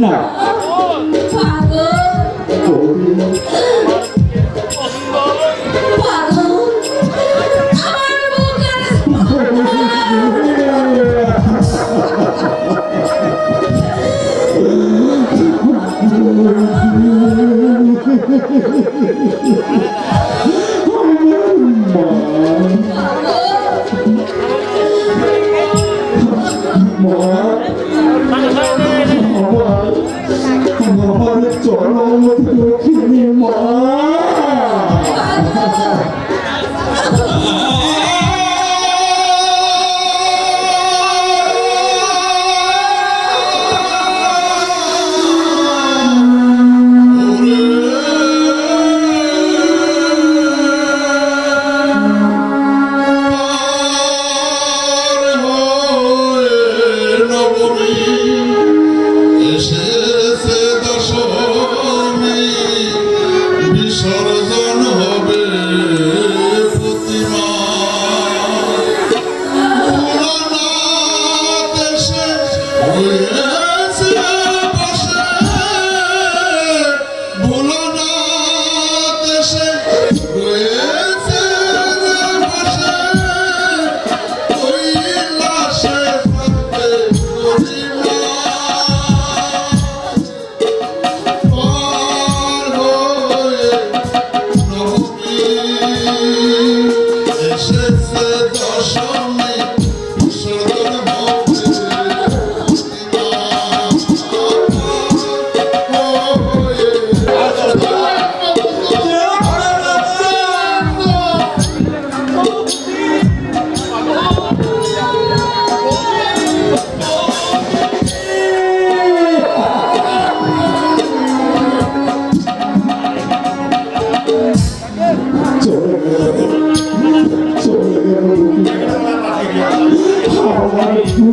না। পাগল। বৌদি পাগল আমার বুকের চরম মা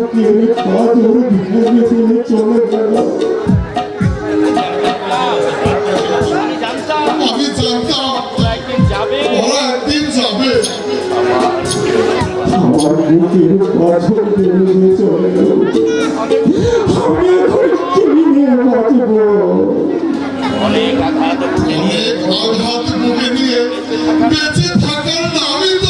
কেড়ে পা ধরে ভিখারিয়ে ফেলে চলে গেল আমি জানতাম ওরা একদিন যাবে আমার বুকের পাথর ফেলে দিয়ে চলে গেল আমি এখন কেড়ে বাঁচব অনেক আঘাত বুকে নিয়ে বেঁচে থাকার নামই